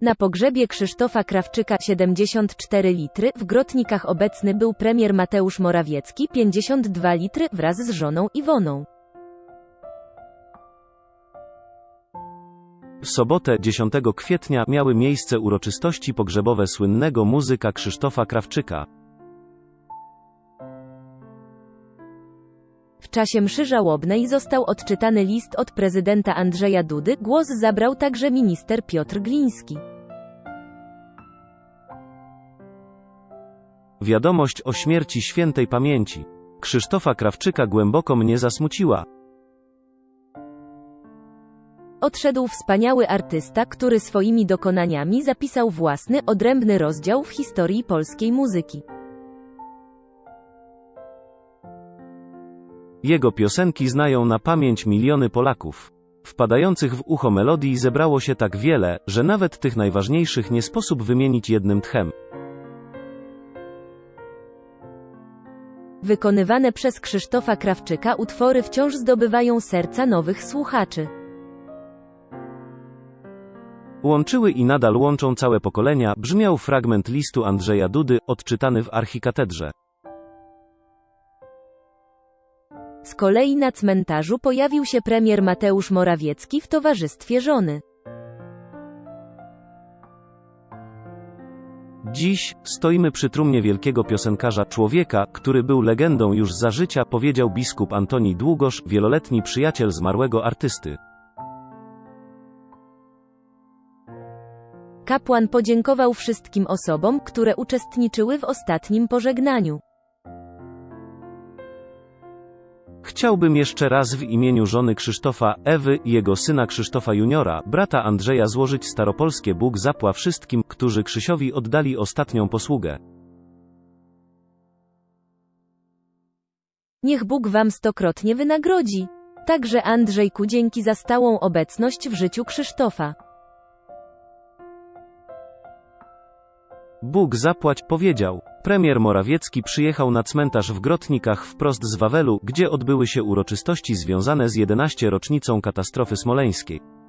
Na pogrzebie Krzysztofa Krawczyka 74 litry, w Grotnikach obecny był premier Mateusz Morawiecki 52 litry wraz z żoną Iwoną. W sobotę 10 kwietnia miały miejsce uroczystości pogrzebowe słynnego muzyka Krzysztofa Krawczyka. W czasie mszy żałobnej został odczytany list od prezydenta Andrzeja Dudy, głos zabrał także minister Piotr Gliński. Wiadomość o śmierci świętej pamięci Krzysztofa Krawczyka głęboko mnie zasmuciła. Odszedł wspaniały artysta, który swoimi dokonaniami zapisał własny, odrębny rozdział w historii polskiej muzyki. Jego piosenki znają na pamięć miliony Polaków. Wpadających w ucho melodii zebrało się tak wiele, że nawet tych najważniejszych nie sposób wymienić jednym tchem. Wykonywane przez Krzysztofa Krawczyka utwory wciąż zdobywają serca nowych słuchaczy. Łączyły i nadal łączą całe pokolenia, brzmiał fragment listu Andrzeja Dudy, odczytany w archikatedrze. Z kolei na cmentarzu pojawił się premier Mateusz Morawiecki w towarzystwie żony. Dziś stoimy przy trumnie wielkiego piosenkarza, człowieka, który był legendą już za życia, powiedział biskup Antoni Długosz, wieloletni przyjaciel zmarłego artysty. Kapłan podziękował wszystkim osobom, które uczestniczyły w ostatnim pożegnaniu. Chciałbym jeszcze raz w imieniu żony Krzysztofa, Ewy i jego syna Krzysztofa Juniora, brata Andrzeja złożyć staropolskie Bóg zapła wszystkim, którzy Krzysiowi oddali ostatnią posługę. Niech Bóg wam stokrotnie wynagrodzi. Także Andrzejku dzięki za stałą obecność w życiu Krzysztofa. Bóg zapłać, powiedział. Premier Morawiecki przyjechał na cmentarz w Grotnikach wprost z Wawelu, gdzie odbyły się uroczystości związane z 11 rocznicą katastrofy smoleńskiej.